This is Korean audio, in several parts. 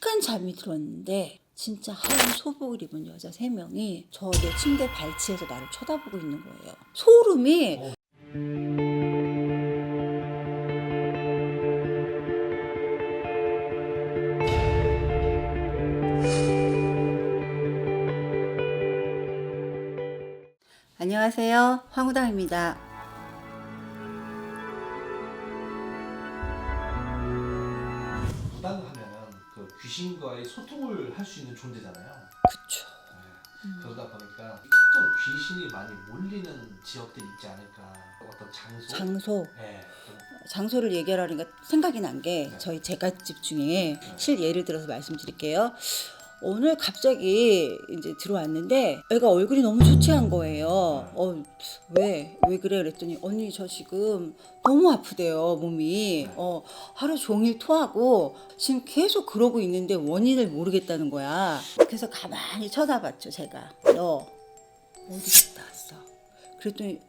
잠깐 잠이 들었는데 진짜 하얀 소복을 입은 여자 세 명이 저 내 침대 발치에서 나를 쳐다보고 있는 거예요. 소름이 안녕하세요. 황우당입니다. 그 귀신과의 소통을 할 수 있는 존재잖아요. 그쵸. 네. 그러다 보니까 어떤 귀신이 많이 몰리는 지역들이 있지 않을까. 어떤 장소. 장소. 네. 좀 장소를 얘기하려니까 생각이 난 게 네. 저희 제갓집 중에 실 예를 들어서 말씀드릴게요. 오늘 갑자기 이제 들어왔는데 애가 얼굴이 너무 초췌한 거예요. 어, 왜? 왜 그래? 그랬더니 언니 저 지금 너무 아프대요, 몸이. 어, 하루 종일 토하고 지금 계속 그러고 있는데 원인을 모르겠다는 거야. 그래서 가만히 쳐다봤죠, 제가. 너 어디 갔다 왔어? 그랬더니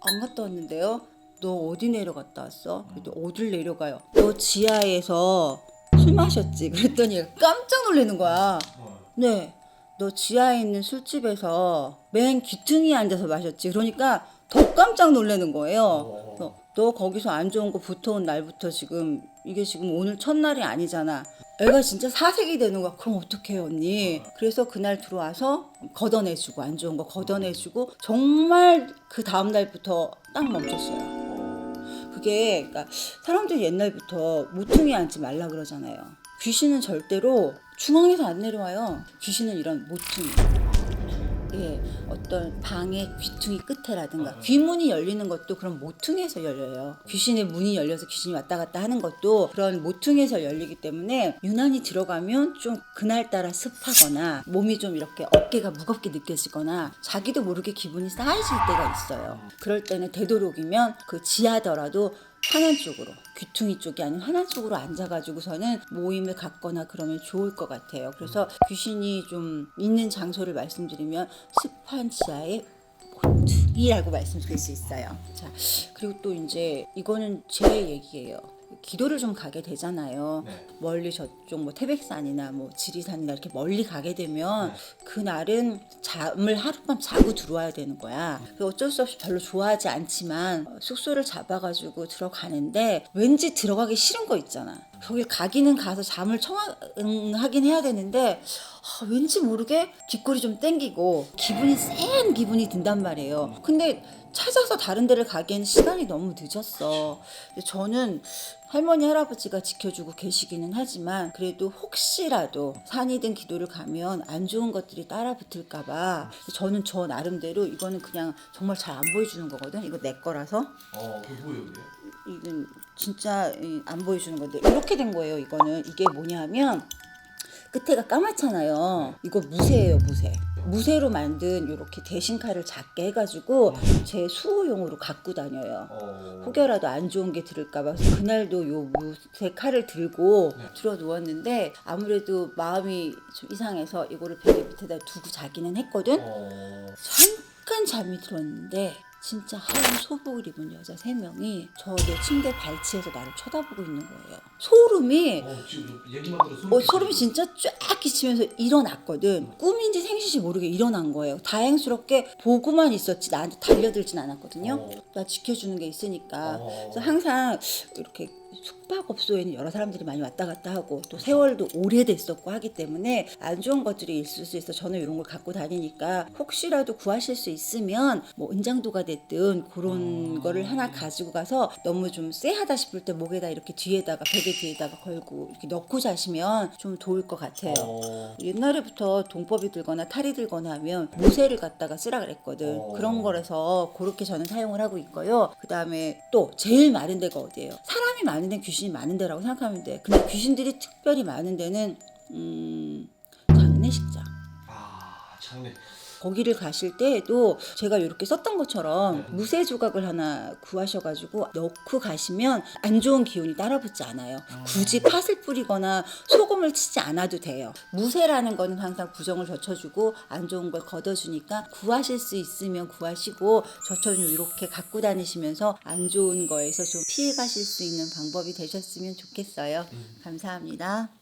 안 갔다 왔는데요. 너 어디 내려갔다 왔어? 그랬더니 어딜 내려가요? 너 지하에서 술 마셨지? 그랬더니 깜짝 놀라는 거야. 어. 네. 너 지하에 있는 술집에서 맨 귀퉁이에 앉아서 마셨지. 그러니까 더 깜짝 놀라는 거예요. 어. 그래서 너 거기서 안 좋은 거 붙어온 날부터 지금 이게 지금 오늘 첫날이 아니잖아. 애가 진짜 사색이 되는 거야. 그럼 어떡해요, 언니? 그래서 그날 들어와서 걷어내주고 안 좋은 거 걷어내주고 정말 그 다음 날부터 딱 멈췄어요. 어. 그게 그러니까 사람들이 옛날부터 모퉁이에 앉지 말라 그러잖아요. 귀신은 절대로 중앙에서 안 내려와요. 귀신은 이런 모퉁이. 예, 어떤 방의 귀퉁이 끝에라든가 귀문이 열리는 것도 그런 모퉁이에서 열려요. 귀신의 문이 열려서 귀신이 왔다 갔다 하는 것도 그런 모퉁이에서 열리기 때문에 유난히 들어가면 좀 그날따라 습하거나 몸이 좀 이렇게 어깨가 무겁게 느껴지거나 자기도 모르게 기분이 쌓여질 때가 있어요. 그럴 때는 되도록이면 그 지하더라도 환한 쪽으로 귀퉁이 쪽이 아닌 환한 쪽으로 앉아가지고서는 모임을 갖거나 그러면 좋을 것 같아요. 그래서 귀신이 좀 있는 장소를 말씀드리면 습한 지하의 모퉁이라고 말씀드릴 수 있어요. 자 그리고 또 이제 이거는 제 얘기예요. 기도를 좀 가게 되잖아요. 네. 멀리 저쪽 뭐 태백산이나 뭐 지리산이나 이렇게 멀리 가게 되면 그날은 잠을 하룻밤 자고 들어와야 되는 거야. 그 어쩔 수 없이 별로 좋아하지 않지만 어, 숙소를 잡아가지고 들어가는데 왠지 들어가기 싫은 거 있잖아. 거기 가기는 가서 잠을 청하긴 해야 되는데 아, 왠지 모르게 뒷골이 좀 땡기고 기분이 쎄한 기분이 든단 말이에요. 근데 찾아서 다른 데를 가기에는 시간이 너무 늦었어. 저는 할머니 할아버지가 지켜주고 계시기는 하지만 그래도 혹시라도 산이든 기도를 가면 안 좋은 것들이 따라 붙을까봐 저는 저 나름대로 이거는 그냥 정말 잘 안 보여주는 거거든. 이거 내 거라서 어, 그 그게? 이건 진짜 이, 안 보여주는 건데 이렇게 된 거예요. 이거는 이게 뭐냐면 끝에가 까맣잖아요. 이거 무쇠예요, 무쇠. 무쇠로 만든 이렇게 대신칼을 작게 해가지고 제 수호용으로 갖고 다녀요. 어. 혹여라도 안 좋은 게 들을까봐 그날도 요 무쇠 칼을 들고 네. 들어 누웠는데 아무래도 마음이 좀 이상해서 이거를 베개 밑에다 두고 자기는 했거든. 어. 잠깐 잠이 들었는데 진짜 하얀 소복을 입은 여자 세 명이 저 내 침대 발치에서 나를 쳐다보고 있는 거예요. 소름이 어, 지금 얘기만 들어 소름 어. 소름이 진짜 쫙 끼치면서 일어났거든. 꿈인지 생시인지 모르게 일어난 거예요. 다행스럽게 보고만 있었지 나한테 달려들진 않았거든요. 어. 나 지켜주는 게 있으니까. 어. 그래서 항상 이렇게 숙박업소에는 여러 사람들이 많이 왔다 갔다 하고 또 세월도 오래됐었고 하기 때문에 안 좋은 것들이 있을 수 있어 저는 이런 걸 갖고 다니니까 혹시라도 구하실 수 있으면 뭐 은장도가 됐든 그런 음. 거를 하나 가지고 가서 너무 좀 쎄하다 싶을 때 목에다 이렇게 뒤에다가 베개 뒤에다가 걸고 이렇게 넣고 자시면 좀 도울 것 같아요. 어. 옛날에부터 동법이 들거나 탈이 들거나 하면 모세를 갖다가 쓰라 그랬거든. 어. 그런 거라서 그렇게 저는 사용을 하고 있고요. 그 다음에 또 제일 많은 데가 어디예요? 사람이 많은 데는 귀신이 많은 데라고 생각하면 돼. 근데 귀신들이 특별히 많은 데는 음, 장례식장. 아, 장례. 거기를 가실 때에도 제가 이렇게 썼던 것처럼 네. 무쇠 조각을 하나 구하셔가지고 넣고 가시면 안 좋은 기운이 따라붙지 않아요. 굳이 팥을 뿌리거나 소금을 치지 않아도 돼요. 무쇠라는 거는 항상 부정을 젖혀주고 안 좋은 걸 걷어주니까 구하실 수 있으면 구하시고 저처럼 이렇게 갖고 다니시면서 안 좋은 거에서 좀 피해 가실 수 있는 방법이 되셨으면 좋겠어요. 감사합니다. 네.